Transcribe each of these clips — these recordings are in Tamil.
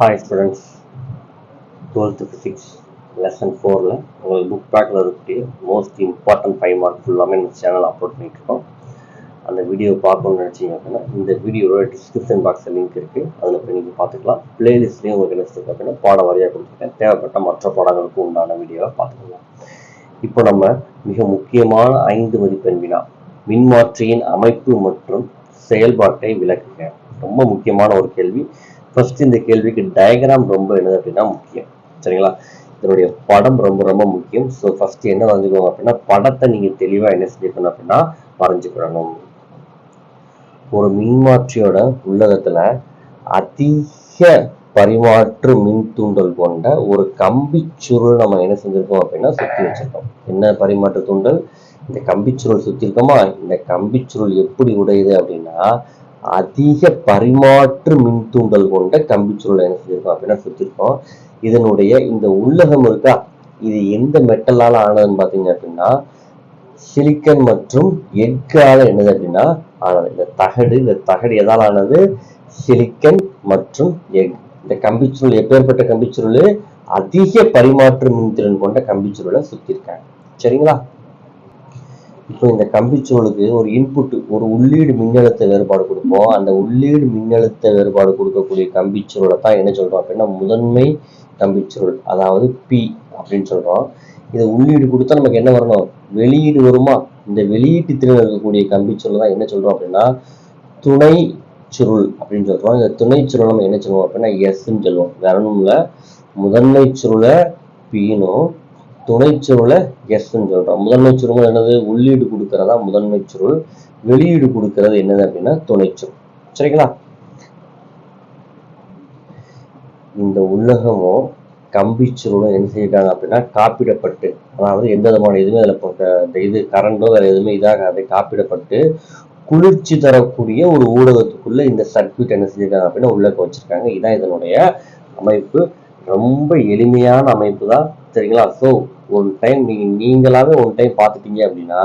Hi students twelfth physics lesson ஃபோரில் உங்களுக்கு புக் பேக்கில் இருக்கக்கூடிய மோஸ்ட் இம்பார்ட்டன்ட் ஃபைவ் மார்க் ஃபுல்லாமே இந்த சேனல் அப்லோட் பண்ணிட்டுருக்கோம். அந்த வீடியோ பார்க்கணும்னு நினச்சிங்க அப்படின்னா இந்த வீடியோட டிஸ்கிரிப்ஷன் பாக்ஸில் லிங்க் இருக்குது அதில் போய் நீங்கள் பார்த்துக்கலாம். பிளேலிஸ்ட்லேயும் உங்களுக்கு என்ன இருக்குது அப்படின்னா பாடம் வரியாக கொடுத்துருக்கேன். தேவைப்பட்ட மற்ற பாடங்களுக்கு உண்டான வீடியோவை பார்த்துக்கலாம். இப்போ நம்ம மிக முக்கியமான ஐந்து மதிப்பெண் வினா மின்மாற்றியின் அமைப்பு மற்றும் செயல்பாட்டை விளக்குக. ரொம்ப முக்கியமான ஒரு கேள்வி. ஃபர்ஸ்ட் இந்த கேள்விக்கு டயக்ராம் ரொம்ப என்னது அப்படின்னா முக்கியம். சரிங்களா? இதனுடைய படம் ரொம்ப ரொம்ப முக்கியம். ஸோ ஃபர்ஸ்ட் என்ன வரைஞ்சுக்கோங்க அப்படின்னா படத்தை நீங்க தெளிவா என்ன செஞ்சுக்கணும் அப்படின்னா வரைஞ்சுக்கிடணும் ஒரு மின்மாற்றியோட உள்ளகத்துல அதிக பரிமாற்று மின் தூண்டல் கொண்ட ஒரு கம்பி சுருள் நம்ம என்ன செஞ்சிருக்கோம் அப்படின்னா சுத்தி வச்சிருக்கோம். என்ன பரிமாற்று தூண்டல்? இந்த கம்பிச்சுருள் சுத்தி இருக்கோமா? இந்த கம்பிச்சுருள் எப்படி உடையுது அப்படின்னா அதிக பரிமாற்று மின் தூண்டல் கொண்ட கம்பிச்சுருளை என்ன செஞ்சிருக்கோம் அப்படின்னா சுத்திருக்கோம். இதனுடைய இந்த உள்ளகம் இருக்கா? இது எந்த மெட்டலால ஆனதுன்னு பாத்தீங்க அப்படின்னா சிலிக்கன் மற்றும் எஃகால என்னது அப்படின்னா ஆனது. இந்த தகடு இந்த தகடு எதால் ஆனது? சிலிக்கன் மற்றும் எக் இந்த கம்பிச்சுருள் எப்பேற்பட்ட கம்பிச்சுருள் அதிக பரிமாற்று மின்திறன் கொண்ட கம்பிச்சுருளை சுற்றிருக்காங்க சரிங்களா? இப்போ இந்த கம்பிச்சூழலுக்கு ஒரு இன்புட் ஒரு உள்ளீடு மின்னழுத்த வேறுபாடு கொடுப்போம். அந்த உள்ளீடு மின்னழுத்த வேறுபாடு கொடுக்கக்கூடிய கம்பிச்சுருளை தான் என்ன சொல்றோம் அப்படின்னா முதன்மை கம்பிச்சுருள் அதாவது பி அப்படின்னு சொல்றோம். இதை உள்ளீடு கொடுத்தா நமக்கு என்ன வரணும்? வெளியீடு வருமா? இந்த வெளியீட்டு திறன் இருக்கக்கூடிய கம்பிச்சுருள் தான் என்ன சொல்றோம் அப்படின்னா துணை சுருள் அப்படின்னு சொல்றோம். இந்த துணை சுருள் நம்ம என்ன சொல்லுவோம் அப்படின்னா எஸ்ன்னு சொல்லுவோம். வேற ஒன்றும் இல்லை. முதன்மை சுருளை பீனும் துணை சுருளை எஸ்ன்னு சொல்றோம். முதன்மை சுருள் என்னது? உள்ளீடு கொடுக்கறதா? முதன்மை சுருள் வெளியீடு கொடுக்கறது என்னது அப்படின்னா துணை சரிங்களா? இந்த உள்ளகமும் கம்பி சுருளும் என்ன செய்யிருக்காங்க அப்படின்னா காப்பிடப்பட்டு அதாவது எந்த விதமான எதுவுமே அதில் இது கரண்டோ வேற எதுவுமே இதாகாது காப்பிடப்பட்டு குளிர்ச்சி தரக்கூடிய ஒரு ஊடகத்துக்குள்ள இந்த சர்க்யூட் என்ன செஞ்சிருக்காங்க அப்படின்னா உள்ளக்க வச்சிருக்காங்க. இதான் இதனுடைய அமைப்பு. ரொம்ப எளிமையான அமைப்பு தான் சரிங்களா? ஸோ ஒன் டைம் நீங்க நீங்களாவே ஒன் டைம் பார்த்துட்டீங்க அப்படின்னா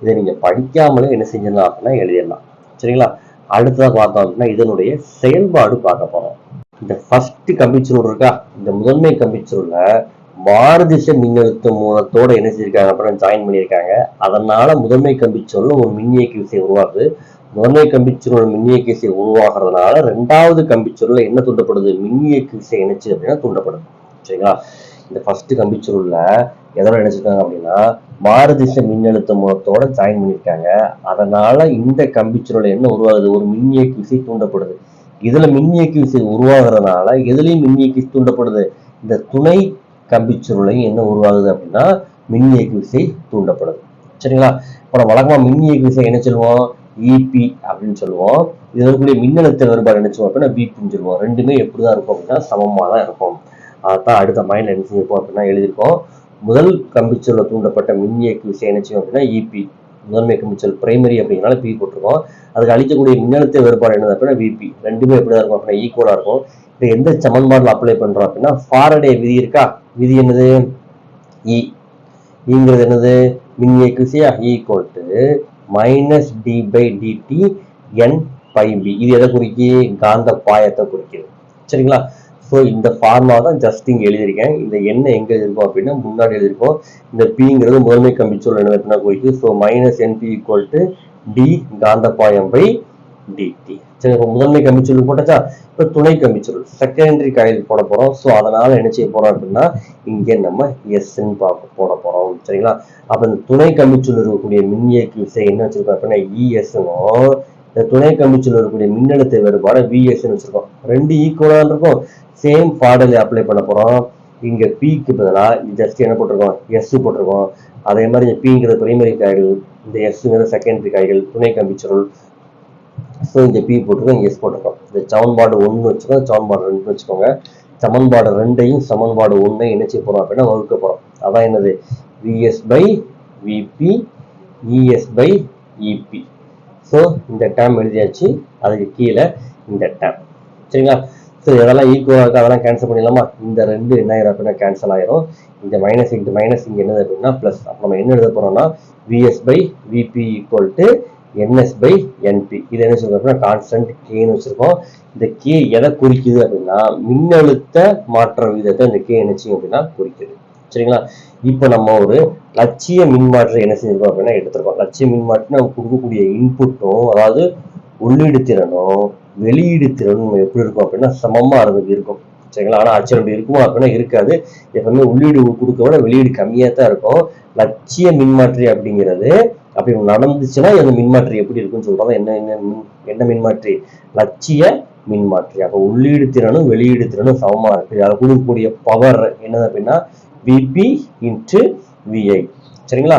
இதை நீங்க படிக்காமலே என்ன செஞ்சிடலாம் அப்படின்னா எழுதிடலாம். சரிங்களா? அடுத்ததா பார்த்தோம் அப்படின்னா இதனுடைய செயல்பாடு பார்க்க போகிறோம் இந்த ஃபர்ஸ்ட் கம்பிச்சுருள் இருக்கா? இந்த முதன்மை கம்பிச்சுருள்ல மாறுதிசை மின்னழுத்த மூலத்தோட என்ன செஞ்சிருக்காங்க அப்புறம் ஜாயின் பண்ணியிருக்காங்க. அதனால முதன்மை கம்பிச்சுருள் ஒரு மின்னியக்கி விசை உருவாகுது முதன்மை கம்பிச்சுருள் மின்னியக்கி விசை உருவாகிறதுனால ரெண்டாவது கம்பிச்சுருள்ல என்ன தூண்டப்படுது? மின்னியக்கு விசை இணைச்சு அப்படின்னா தூண்டப்படுது. சரிங்களா? இந்த ஃபர்ஸ்ட் கம்பிச்சுருள்ல எதோட நினைச்சிருக்காங்க அப்படின்னா மாறுதிசை மின்னழுத்த மூலத்தோட ஜாயின் பண்ணியிருக்காங்க அதனால இந்த கம்பிச்சுருள் என்ன உருவாகுது? ஒரு மின்னியக்கி விசை தூண்டப்படுது. இதுல மின்னியக்கி விசை உருவாகிறதுனால எதுலயும் மின்னியக்கி தூண்டப்படுது? இந்த துணை கம்பிச்சுருளையும் என்ன உருவாகுது அப்படின்னா மின்னியக்கு விசை தூண்டப்படுது. சரிங்களா? இப்போ நம்ம வழக்கமா மின்னியக்கு விசை என்ன சொல்லுவோம்? இபி அப்படின்னு சொல்லுவோம். இது இருக்கக்கூடிய மின்னழுத்த வேறுபாடு என்ன சொல்லுவோம் அப்படின்னா பிபின்னு சொல்லுவோம். ரெண்டுமே எப்படிதான் இருக்கும் அப்படின்னா சமமா தான் இருக்கும். அதான் அடுத்த மைண்ட் என்ன செஞ்சிருக்கோம் அப்படின்னா எழுதியிருக்கோம். முதல் கம்பிச்சொல்ல தூண்டப்பட்ட மின்னியக்கு விசை என்ன செய்யும் அப்படின்னா இபி முதன்மை கம்பிச்சல் பிரைமரி அப்படிங்கிறனால பி போட்டிருக்கோம். அதுக்கு அளிக்கக்கூடிய மின்னழுத்த வேறுபாடு என்னது அப்படின்னா விபி ரெண்டுமே எப்படி இருக்கும் அப்படின்னா ஈக்குவலா இருக்கும். இது எந்த சமன்பாடுல அப்ளை பண்றோம் அப்படின்னா ஃபாரடே விதி இருக்கா? விதி என்னது? E. இ இங்கிறது என்னது? மின்னியக்கு விசையா? Equal to minus d by dt N by P இது எதை குறிக்கி காந்த பாயத்தை குறிக்கிது. சரிங்களா? ஸோ இந்த ஃபார்மா தான் ஜஸ்ட் இங்கே எழுதியிருக்கேன். இந்த எண்ணெய் எங்கே எழுதிருக்கோம் அப்படின்னா முன்னாடி எழுதியிருக்கோம். இந்த பிங்கிறது முதன்மை கம்பிச்சொல் என்ன எப்படின்னா குறிக்குது so minus NP equal to d காந்தப்பாயம் by DD சரி இப்போ முதன்மை கம்பிச்சொல் போட்டாச்சா? இப்போ துணை கம்பிச்சொல் செகண்டரி காயில் போட போறோம். ஸோ அதனால என்ன செய்ய போறோம் அப்படின்னா இங்கே நம்ம எஸ்ன்னு பார்க்க போட போறோம். சரிங்களா? அப்போ இந்த துணை கம்பிச்சொல் இருக்கக்கூடிய மின்னியக்கு விசை என்ன வச்சிருக்கோம் அப்படின்னா இஎஸ்னும் இந்த துணை கம்பிச்சொல் இருக்கக்கூடிய மின்னழுத்த வேறுபாடு விஎஸ்ன்னு வச்சிருக்கோம். ரெண்டு ஈக்குவலாக இருக்கும். சேம் ஃபார்டல் அப்ளை பண்ண போறோம். இங்க பிக்கு பதிலாக ஜஸ்ட் என்ன போட்டிருக்கோம்? எஸ் போட்டிருக்கோம். அதே மாதிரி இந்த பிங்கிறது பிரைமரி காய்கள் இந்த எஸ்ங்கிறது செகண்டரி காய்கள் துணை கம்பிச்சுருள் ஸோ இந்த பி போட்டிருக்கோம் எஸ் போட்டிருக்கோம். இந்த சமன்பாடு ஒன்று வச்சுக்கோங்க சமன்பாடு ரெண்டு வச்சுக்கோங்க. சமன்பாடு ரெண்டையும் சமன்பாடு ஒன்றை இணைச்சி போகிறோம் அப்படின்னா வகுக்க போகிறோம் அதான் என்னது? VS by VP IS by IP so இந்த டேம் எழுதியாச்சு. அதுக்கு கீழே இந்த டேம் சரிங்களா? ஸோ இதெல்லாம் ஈக்குவலாக இருக்குது அதெல்லாம் கேன்சல் பண்ணிடலாமா? இந்த ரெண்டு என்ன ஆயிரும் அப்படின்னா கேன்சல் ஆயிரும். இந்த மைனஸ் இன்ட்டு மைனஸ் இங்கே என்னது அப்படின்னா ப்ளஸ் அப்போ நம்ம என்ன எழுத போகிறோம்னா VS by VP equal to NS by NP இது என்ன சொல்றோம் அப்படின்னா கான்ஸ்டன்ட் கேன்னு வச்சுருக்கோம். இந்த கே எதை குறிக்குது அப்படின்னா மின்னழுத்த மாற்ற விதத்தை இந்த கே என்ன செய்யும் அப்படின்னா குறிக்குது. சரிங்களா? இப்போ நம்ம ஒரு லட்சிய மின்மாற்றி என்ன செஞ்சிருக்கோம் அப்படின்னா எடுத்திருக்கோம். லட்சிய மின்மாற்றி நம்ம கொடுக்கக்கூடிய இன்புட்டும் அதாவது உள்ளீடு திறனும் வெளியீடு திறனும் எப்படி இருக்கும் அப்படின்னா சமமா இருந்தது இருக்கும். சரிங்களா? ஆனால் அச்சரம் அப்படி இருக்குமா அப்படின்னா இருக்காது. எப்பவுமே உள்ளீடு கொடுக்க விட வெளியீடு கம்மியா தான் இருக்கும். லட்சிய மின்மாற்றி அப்படிங்கிறது அப்படி நடந்துச்சுன்னா அந்த மின்மாற்றி எப்படி இருக்குன்னு சொல்றாங்க என்ன என்ன மின்- என்ன மின்மாற்றி? லட்சிய மின்மாற்றி. அப்போ உள்ளீடு திறனும் வெளியீடு திறனும் சமமா இருக்கு. அதை கொடுக்கக்கூடிய பவர் என்னது அப்படின்னா விபி இன்ட்டு விஐ சரிங்களா?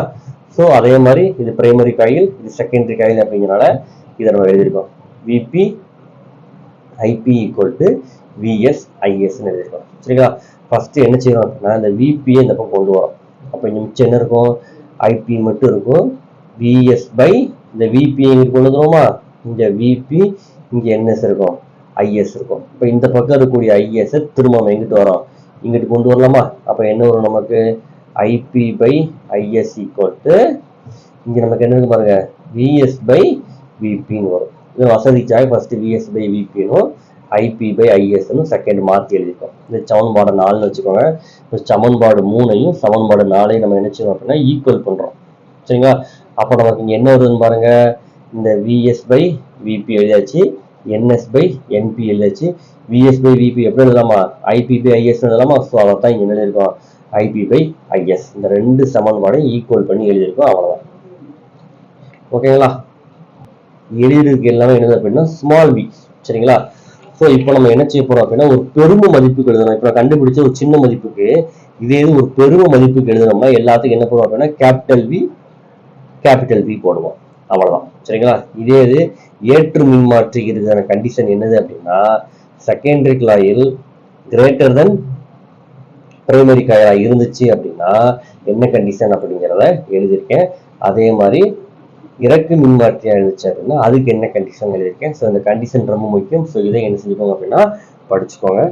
ஸோ அதே மாதிரி இது பிரைமரி காயில் இது செகண்டரி காயில் அப்படிங்கிறனால இதை நம்ம எழுதியிருக்கோம். VP IP equal to VS ஐஎஸ்ன்னு எழுதியிருக்கோம். சரிங்களா? ஃபர்ஸ்ட் என்ன செய்யணும்? அப்படின்னா இந்த விபியை இந்த பக்கம் கொண்டு வரோம் அப்போ இங்க மிச்சம் என்ன இருக்கும்? ஐபி மட்டும் இருக்கும். விஎஸ் பை இந்த விபி இங்கே கொண்டு வந்துருவோமா? இங்கே விபி இங்கே என்எஸ் இருக்கும். ஐஎஸ் இருக்கும். இப்போ இந்த பக்கம் இருக்கக்கூடிய ஐஎஸ் திரும்ப நம்ம எங்கிட்டு வரோம்? இங்கிட்டு கொண்டு வரலாமா? அப்போ என்ன வரும் நமக்கு? IP by IS equal to நமக்கு என்ன இருக்கு பாருங்க? விஎஸ் பை விபின்னு வரும். இது வசதிக்காக ஃபஸ்ட்டு விஎஸ் பை விபினும் ஐபி பை ஐஎஸ்னு செகண்ட் மாற்றி எழுதிருக்கோம் இந்த சமன்பாடு நாலுன்னு வச்சுக்கோங்க. இப்போ சமன்பாடு மூணையும் சமன்பாடு நாலையும் நம்ம என்ன அப்படின்னா ஈக்குவல் பண்ணுறோம் சரிங்களா? அப்போ நமக்கு இங்கே என்ன வருதுன்னு பாருங்கள் இந்த விஎஸ் பை விபி எழுதியாச்சு. NS by NP VS by VP எப்படி எழுதலாமா? ஐபி பை ஐஎஸ் எழுதலாமா? ஸோ அதை தான் இங்கே எழுதியிருக்கோம். ஐபி பை ஐஎஸ் இந்த ரெண்டு சமன்பாடையும் ஈக்குவல் பண்ணி எழுதியிருக்கோம். அவ்வளவுதான். ஓகேங்களா எழுதியிருக்கு எல்லாமே என்ன அப்படின்னா ஸ்மால் வி சரிங்களா? ஸோ இப்போ நம்ம என்ன செய்ய போறோம் அப்படின்னா ஒரு பெரும மதிப்புக்கு எழுதணும். இப்போ நான் கண்டுபிடிச்ச ஒரு சின்ன மதிப்புக்கு இதே இது ஒரு பெரும மதிப்புக்கு எழுதணும்னா எல்லாத்துக்கும் என்ன பண்ணுவோம் அப்படின்னா கேபிட்டல் வி கேபிட்டல் வி போடுவோம். அவ்வளவுதான். சரிங்களா? இதே இது ஏற்று மின்மாற்றி கண்டிஷன் என்னது அப்படின்னா secondary coil greater than primary காயிலா இருந்துச்சு அப்படின்னா என்ன கண்டிஷன் அப்படிங்கிறத எழுதியிருக்கேன். அதே மாதிரி இறக்கு மின்மாற்றியா இருந்துச்சு அப்படின்னா அதுக்கு என்ன கண்டிஷன் எழுதியிருக்கேன். ஸோ இந்த கண்டிஷன் ரொம்ப முக்கியம். ஸோ இதை என்ன செஞ்சுக்கோங்க அப்படின்னா படிச்சுக்கோங்க.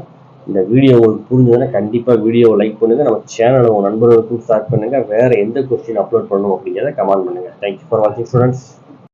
இந்த வீடியோ உங்களுக்கு புரிஞ்சதுன்னா கண்டிப்பாக வீடியோவை லைக் பண்ணுங்க. நம்ம சேனலை உங்கள் நண்பர்களுக்கும் ஸ்டார்ட் பண்ணுங்க. வேற எந்த கொஸ்டின் அப்லோட் பண்ணணும் அப்படிங்கிறத கமெண்ட் பண்ணுங்க. தேங்க்யூ ஃபார் வாட்சிங் ஸ்டூடெண்ட்ஸ்